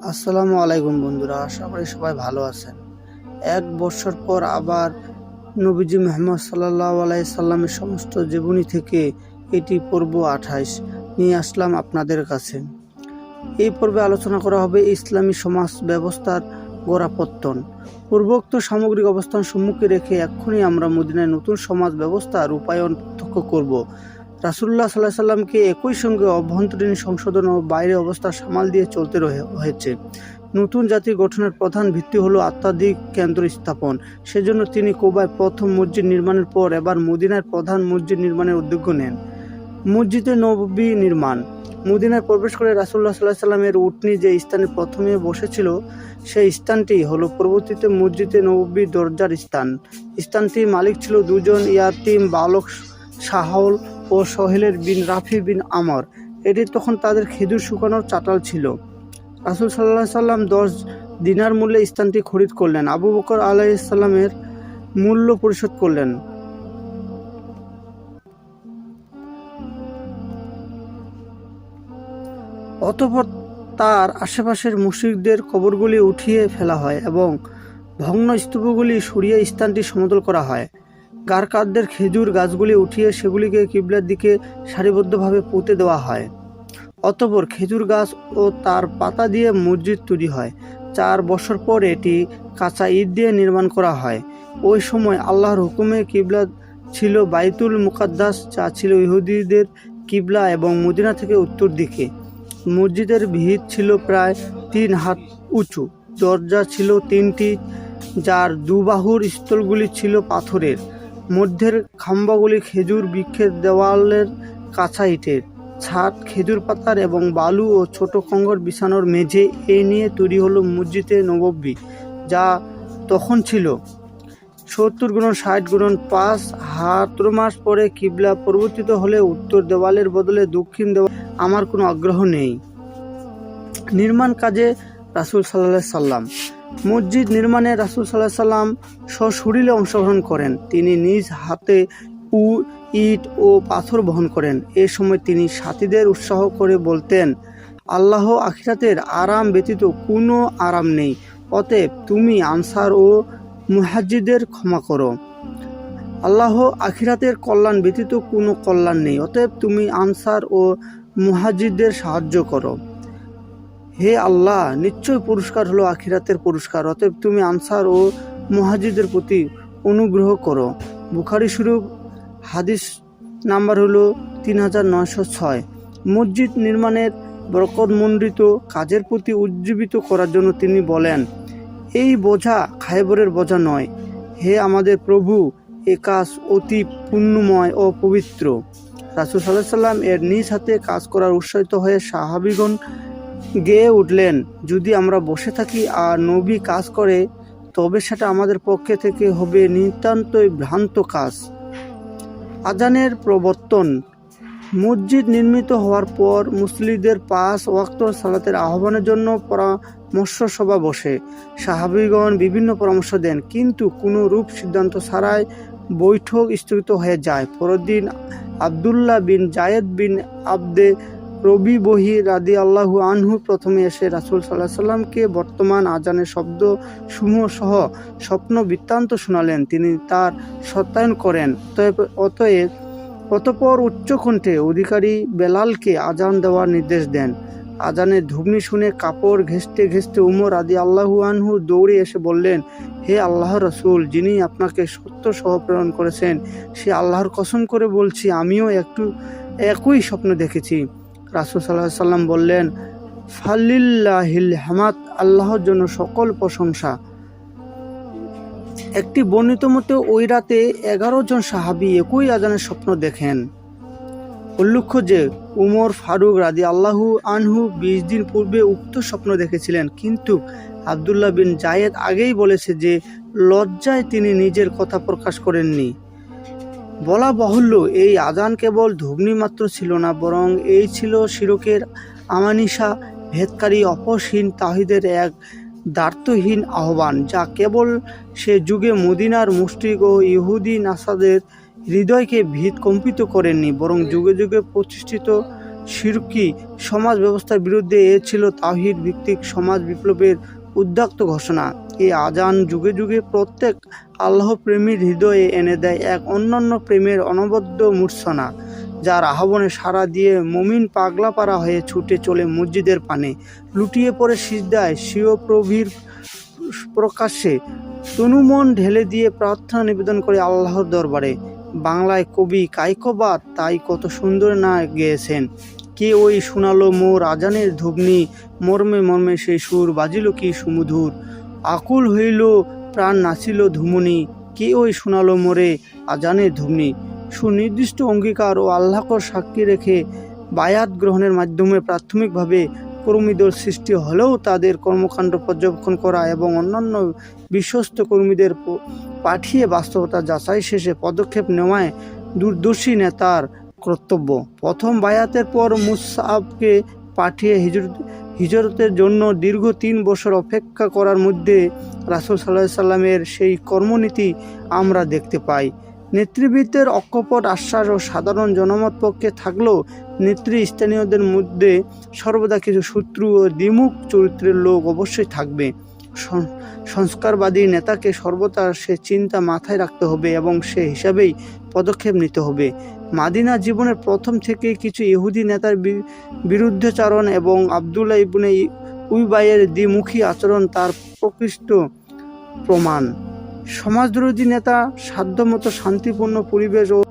আসসালামু আলাইকুম বন্ধুরা, আশা করি সবাই ভালো আছেন। এক বছর পর আবার নবীজি মোহাম্মদ সাল্লাহ আলাইসাল্লামের সমস্ত জীবনী থেকে এটি পর্ব আঠাইশ নিয়ে আসলাম আপনাদের কাছে। এই পর্বে আলোচনা করা হবে ইসলামী সমাজ ব্যবস্থার গোড়াপত্তন। পূর্বোক্ত সামগ্রিক অবস্থান সম্মুখে রেখে এক্ষুনি আমরা মদিনায় নতুন সমাজ ব্যবস্থা রূপায়ণ প্রত্যক্ষ করব। রাসুল্লাহ সাল্লাহ সাল্লামকে একই সঙ্গে অভ্যন্তরীণ সংশোধন ও বাইরে অবস্থা সামাল দিয়ে চলতে হয়েছে। নতুন জাতি গঠনের প্রধান ভিত্তি হলো আত্মাধিক কেন্দ্র স্থাপন। সেজন্য তিনি কোবায় প্রথম মসজিদ নির্মাণের পর এবার মদিনার প্রধান মসজিদ নির্মাণের উদ্যোগ নেন। মসজিদে নবী নির্মাণ। মদিনায় প্রবেশ করে রাসুল্লাহ সাল্লাহ সাল্লামের উটনি যে স্থানে প্রথমে বসেছিল, সেই স্থানটি হলো পরবর্তীতে মসজিদে নবী দরজার স্থান। স্থানটির মালিক ছিল দুজন ইয়াতিম বালক সাহল ও সোহেলের বিন রাফি বিন আমর। এটি তখন তাদের খেজুর শুকানোর চাটাল ছিল। রাসুল সাল্লাহ সাল্লাম দশ দিনার মূল্যে স্থানটি খরিদ করলেন। আবু বকর আলাইসাল্লামের মূল্য পরিশোধ করলেন। অতঃপর তার আশেপাশের মুশরিকদের কবরগুলি উঠিয়ে ফেলা হয় এবং ভগ্ন স্তূপগুলি সরিয়ে স্থানটি সমতল করা হয়। গারকারদের খেজুর গাছগুলি উঠিয়ে সেগুলিকে কিবলার দিকে সারিবদ্ধভাবে পুঁতে দেওয়া হয়। অতপর খেজুর গাছ ও তার পাতা দিয়ে মসজিদ তৈরি হয়। চার বছর পর এটি কাঁচা ইট দিয়ে নির্মাণ করা হয়। ওই সময় আল্লাহর হুকুমে কিবলা ছিল বাইতুল মুকাদ্দাস, যা ছিল ইহুদিদের কিবলা এবং মদিনা থেকে উত্তর দিকে। মসজিদের ভিত ছিল প্রায় তিন হাত উঁচু, দরজা ছিল তিনটি, যার দুবাহুর স্থলগুলি ছিল পাথরের। মধ্যের খাম্বাগুলি খেজুর বৃক্ষের দেওয়ালের কাঁচা ইটের। ছাদ, খেজুর পাতার এবং বালু ও ছোট কঙ্গর বিছানোর মেঝে এ নিয়ে তৈরি হলো মসজিদে নবব্বী যা তখন ছিল সত্তর গুণন ষাট গুণন পাঁচ হাত মাস পরে কিবলা পরিবর্তিত হলে উত্তর দেওয়ালের বদলে দক্ষিণ দেওয়াল আমার কোনো আগ্রহ নেই। নির্মাণ কাজে রাসুল সাল্লাহ সাল্লাম মসজিদ নির্মাণে রাসুল সাল্লাহ সাল্লাম সশরীরে অংশগ্রহণ করেন। তিনি নিজ হাতে উ, ইট ও পাথর বহন করেন। এ সময় তিনি সাথীদের উৎসাহ করে বলতেন, আল্লাহ আখিরাতের আরাম ব্যতীত কোনো আরাম নেই। অতএব তুমি আনসার ও মুহাজ্জিদের ক্ষমা করো। আল্লাহ আখিরাতের কল্যাণ ব্যতীত কোনো কল্যাণ নেই। অতএব তুমি আনসার ও মুহাজিদদের সাহায্য করো। হে আল্লাহ, নিশ্চয় পুরস্কার হলো আখিরাতের পুরস্কার, অতএব তুমি আনসার ও মহাজিদের প্রতি অনুগ্রহ করো। বুখারি স্বরূপ হাদিস নাম্বার হলো তিন হাজার নয়শো ছয়। মসজিদ নির্মাণের বরকতমণ্ডিত কাজের প্রতি উজ্জীবিত করার জন্য তিনি বলেন, এই বোঝা খাইবরের বোঝা নয়। হে আমাদের প্রভু, এ কাজ অতি পুণ্যময় ও পবিত্র। রাসুল সাল্লাহ সাল্লাম এর নিজ হাতে কাজ করার উৎসাহিত হয়ে সাহাবিগণ গেয়ে উঠলেন। যদি আমরা বসে থাকি আর নবী কাজ করে, তবে সেটা আমাদের পক্ষে থেকে হবে নিতান্তই ভ্রান্ত কাজ। আজানের প্রবর্তন। মসজিদ নির্মিত হওয়ার পর মুসলিদের পাঁচ ওয়াক্ত সালাতের আহ্বানের জন্য পরামর্শ সভা বসে। সাহাবিগণ বিভিন্ন পরামর্শ দেন, কিন্তু কোনো রূপ সিদ্ধান্ত ছাড়াই বৈঠক স্থগিত হয়ে যায়। পরদিন আবদুল্লাহ বিন জায়েদ বিন আবদে রবি বহি রাদি আল্লাহু আনহু প্রথমে এসে রাসুল সাল্লাহ সাল্লামকে বর্তমান আজানের শব্দ সমূহ সহ স্বপ্ন বৃত্তান্ত শোনালেন। তিনি তার সত্যায়ন করেন। অতএব অতপর উচ্চকণ্ঠে অধিকারী বেলালকে আজান দেওয়ার নির্দেশ দেন। আজানের ধুবনি শুনে কাপড় ঘেঁষতে ঘেঁষতে উমর আদি আল্লাহু আনহু দৌড়ে এসে বললেন, হে আল্লাহ রসুল, যিনি আপনাকে সত্য সহ প্রেরণ করেছেন, সে আল্লাহর কসম করে বলছি, আমিও একটু একই স্বপ্ন দেখেছি। রাসুল সাল্লাহ সাল্লাম বললেন, ফালিল্লাহিল আল্লাহর জন্য সকল প্রশংসা। একটি বর্ণিত মতে, ওই রাতে এগারো জন সাহাবি একই আজানের স্বপ্ন দেখেন। উল্লেখ্য যে, উমর ফারুক রাদি আল্লাহু আনহু বিশ দিন পূর্বে উক্ত স্বপ্ন দেখেছিলেন, কিন্তু আবদুল্লাহ বিন জায়েদ আগেই বলেছে যে, লজ্জায় তিনি নিজের কথা প্রকাশ করেননি। বলা বাহুল্য, এই আজান কেবল ধুবনি মাত্র ছিল না, বরং এই ছিল শিরকের আমানিসা ভেদকারী, অপসহীন, তাহিদের এক দার্থহীন আহ্বান, যা কেবল সে যুগে মদিনার মুষ্টিক ও ইহুদি নাসাদের হৃদয়কে ভীত কম্পিত করেননি, বরং যুগে যুগে প্রতিষ্ঠিত শিরকি সমাজ ব্যবস্থার বিরুদ্ধে এ ছিল তাহির ভিত্তিক সমাজ বিপ্লবের উদ্যাক্ত ঘোষণা। এই আজান যুগে যুগে প্রত্যেক আল্লাহ প্রেমীর হৃদয়ে এনে দেয় এক অন্যান্য প্রেমের অনবদ্য মূর্ছনা যার আহ্বানে সাড়া দিয়ে মমিন পাগলা পারা হয়ে ছুটে চলে মসজিদের পানে, লুটিয়ে পড়ে সিজদায় স্বীয় প্রভীর প্রকাশ্যে। তনুমন ঢেলে দিয়ে প্রার্থনা নিবেদন করে আল্লাহর দরবারে। বাংলায় কবি কাইকবাদ তাই কত সুন্দর না গেয়েছেন। কে ওই শোনালো মোর আজানের ধুবনি, মর্মে মর্মে সেই সুর বাজিল কি সুমধুর। আকুল হইল, প্রাণ নাচিল ধুমনি, কে ওই শোনালো মোরে আজানের ধুবনি সুনির্দিষ্ট অঙ্গীকার ও আল্লাহকর সাক্ষী রেখে বায়াত গ্রহণের মাধ্যমে প্রাথমিকভাবে কর্মীদের সৃষ্টি হলেও তাদের কর্মকাণ্ড পর্যবেক্ষণ করা এবং অন্যান্য বিশ্বস্ত কর্মীদের পাঠিয়ে বাস্তবতা যাচাই শেষে পদক্ষেপ নেওয়ায় দূরদর্শী নেতার কর্তব্য। প্রথম বায়াতের পর মুসাবকে পাঠিয়ে হিজরত হিজরতের জন্য দীর্ঘ তিন বছর অপেক্ষা করার মধ্যে রাসুল সাল্লাহ সাল্লামের সেই কর্মনীতি আমরা দেখতে পাই। নেতৃবৃত্তের অকপট আশ্বাস ও সাধারণ জনমত পক্ষে থাকলেও নেত্রী স্থানীয়দের মধ্যে সর্বদা কিছু শত্রু ও দ্বিমুখ চরিত্রের লোক অবশ্যই থাকবে। সংস্কারবাদী নেতাকে সর্বদা সে চিন্তা মাথায় রাখতে হবে এবং সে হিসাবেই পদক্ষেপ নিতে হবে। মাদিনা জীবনের প্রথম থেকেই কিছু ইহুদি নেতার বিরুদ্ধাচরণ এবং আবদুল্লাহ ইবনে উইবাইয়ের দ্বিমুখী আচরণ তার প্রকৃষ্ট প্রমাণ। সমাজবিরোধী নেতা, সাধ্যমতো শান্তিপূর্ণ পরিবেশ ও